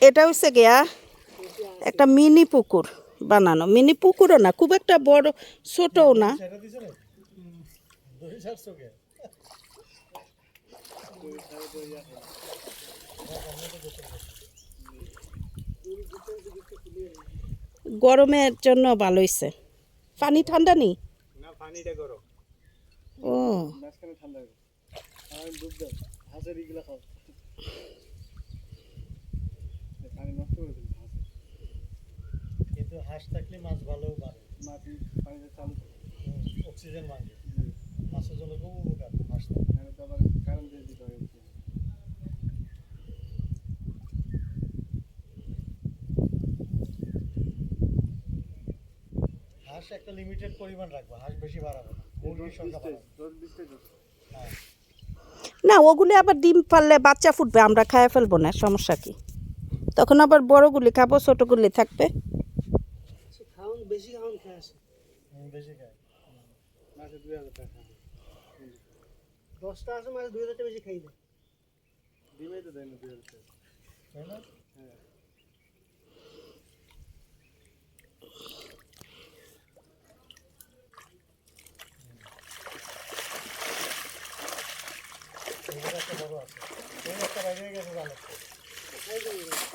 এটা হচ্ছে গিয়া একটা মিনি পুকুর বানানো। মিনি পুকুরও না খুব একটা বড় ছোটও না। গরমের জন্য ভালো হয়েছে পানি ঠান্ডা নেই? ও। ঠান্ডা হবে আর ডুব দাও হাঁসের ইগুলা খাও এ পানি নষ্ট করে দিল হাঁস কিন্তু থাকলে মাছ ভালো বাড়ে। পানিটা চালু থাকে অক্সিজেন মাঝে মাছের জন্য খুব উপকার তো। আবার কারেন্ট দিয়ে দিতে হবে হাঁস একটা লিমিটেড পরিমাণ রাখব হাঁস বেশি বাড়াবো না মুরগির সংখ্যা বাড়াবো। দশ না ওগুলি আবার ডিম পারলে বাচ্চা ফুটবে আমরা খাইয়ে ফেলব না সমস্যা কি? তখন আবার বড়গুলি খাব ছোটগুলি থাকবে। খাওয়ান বেশি খাওয়ান খেয়ে আসে হুম, বেশি খায় মাসে দুই হাজার টাকা দশটা আছে মাঝে দুই হাজার টাকা বেশি খাই দেয় ডিমে তো দেয় না দুই হাজার টাকা তাই না এগুলো একটা বড় আছে এই একটা বাইরে গেছে জানো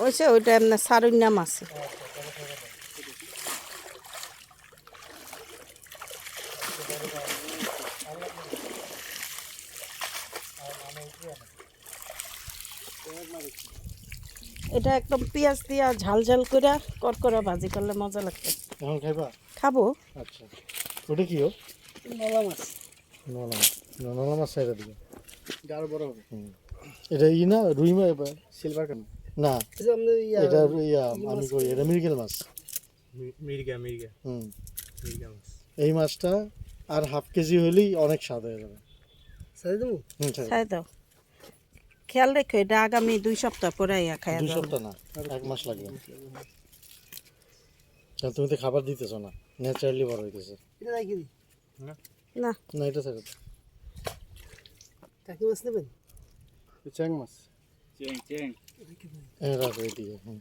ওইসে ওইটা এমনি সারুন্যা মাছ আচ্ছা তাহলে ফেলে দাও এটা একদম পেঁয়াজ দিয়া ঝাল ঝাল করে করকরা ভাজি করলে মজা লাগবে। এখন খাইবা? খাব। আচ্ছা। ওটা কি ও? নলা মাছ। নলা মাছ। নলা মাছ সাইডে দিবে। এটা বড় হবে। এটা ই না রুই মাছ? সিলভার কেন? না। এটা ইয়া আমি কই এটা মৃগেল মাছ। মির্গা মির্গা। হুম। মির্গা মাছ। এই মাছটা আর হাফ কেজি হলেই অনেক স্বাদ হয়ে যাবে। দেবো হুম দাও। খেয়াল রেখো এটা আগামী দুই সপ্তাহ পরে ইয়া খাই দুই সপ্তাহ না এক মাস লাগবে। তুমি তো খাবার দিতেছো না ন্যাচারালি বড় হইতেছে। এটা রাখি দিই না। না। এটা মাছ নেবেন? চ্যাং মাছ। চ্যাং চ্যাং। রাখো এদিকে হুম।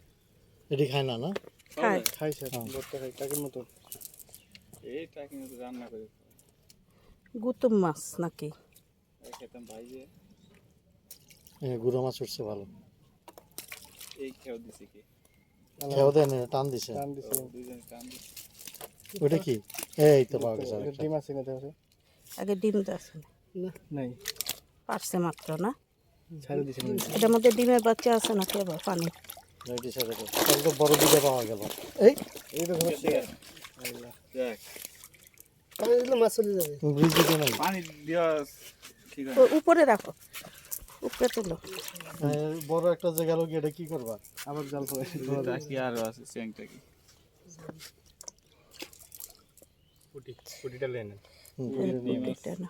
এটি খায় না না? খাই খাই স্যার খাই টাকির মতো। এই মতো রান্না করে। গুতুম মাছ নাকি? গুঁড়ো মাছ উঠছে ভালো। এই খেয়েও দিছে কি? খেয়েও দেন টান দিছে। টান দিছে। দুইজন টান দিছে। ওটা কি? এই তো পাওয়া গেছে ডিম আছে না দেখো আগে ডিম তো আছে না? নাই। পারছে মাত্র না? ছাড়ে দিছে এটার মধ্যে ডিমের বাচ্চা আছে না পানি? বড় দিকে পাওয়া গেল। এই। এই তো দেখ। পানি দিলে মাছ চলে যাবে। ব্রিজ দিতে নাই পানি দেওয়া ঠিক আছে। উপরে রাখো। উপরে তুলো। বড় একটা জায়গা গেল কি এটা কি করবা? আবার জাল পড়ে টাকি আর আছে চ্যাং কি? পুটি পুটিটা লেন পুটিটা না।